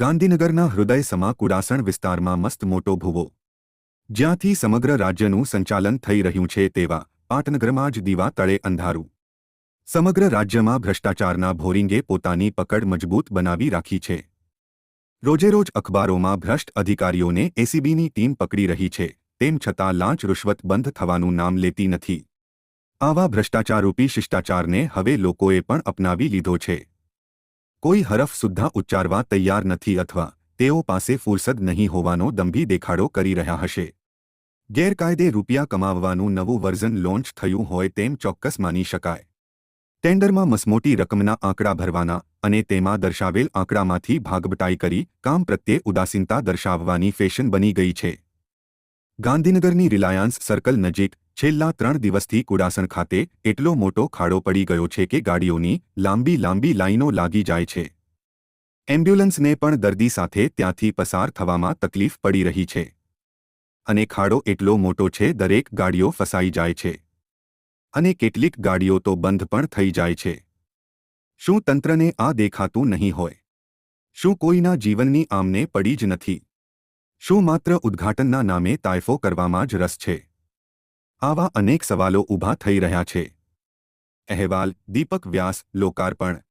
ગાંધીનગરના હૃદય સમા કુડાસણ વિસ્તારમાં મસ્ત મોટો ભૂવો. જ્યાંથી સમગ્ર રાજ્યનું સંચાલન થઈ રહ્યું છે તેવા પાટનગરમાં જ દીવા તળે અંધારું. સમગ્ર રાજ્યમાં ભ્રષ્ટાચારના ભોરિંગે પોતાની પકડ મજબૂત બનાવી રાખી છે. રોજેરોજ અખબારોમાં ભ્રષ્ટ અધિકારીઓને એસીબીની ટીમ પકડી રહી છે, તેમ છતાં લાંચ રૂશ્વત બંધ થવાનું નામ લેતી નથી. આવા ભ્રષ્ટાચારરૂપી શિષ્ટાચારને હવે લોકોએ પણ અપનાવી લીધો છે. કોઈ હરફ સુદ્ધા ઉચ્ચારવા તૈયાર નથી અથવા તેઓ પાસે ફુરસદ નહીં હોવાનો દંભી દેખાડો કરી રહ્યા હશે. ગેરકાયદે રૂપિયા કમાવવાનું નવું વર્ઝન લોન્ચ થયું હોય તેમ ચોક્કસ માની શકાય. ટેન્ડરમાં મસમોટી રકમના આંકડા ભરવાના અને તેમાં દર્શાવેલ આંકડામાંથી ભાગબટાઈ કરી કામ પ્રત્યે ઉદાસીનતા દર્શાવવાની ફેશન બની ગઈ છે. ગાંધીનગરની રિલાયન્સ સર્કલ નજીક છેલ્લા ત્રણ દિવસથી કુડાસણ ખાતે એટલો મોટો ખાડો પડી ગયો છે કે ગાડીઓની લાંબી લાંબી લાઈનો લાગી જાય છે. એમ્બ્યુલન્સને પણ દર્દી સાથે ત્યાંથી પસાર થવામાં તકલીફ પડી રહી છે. અને ખાડો એટલો મોટો છે દરેક ગાડીઓ ફસાઈ જાય છે. અને કેટલીક ગાડીઓ તો બંધ પણ થઈ જાય છે. શું તંત્રને આ દેખાતું નહીં હોય? શું કોઈના જીવનની આમને પડી જ નથી? શું માત્ર ઉદ્ઘાટનના નામે તાયફો કરવામાં જ રસ છે? આવા અનેક સવાલો ઊભા થઈ રહ્યા છે. અહેવાલ દીપક વ્યાસ લોકાર્પણ.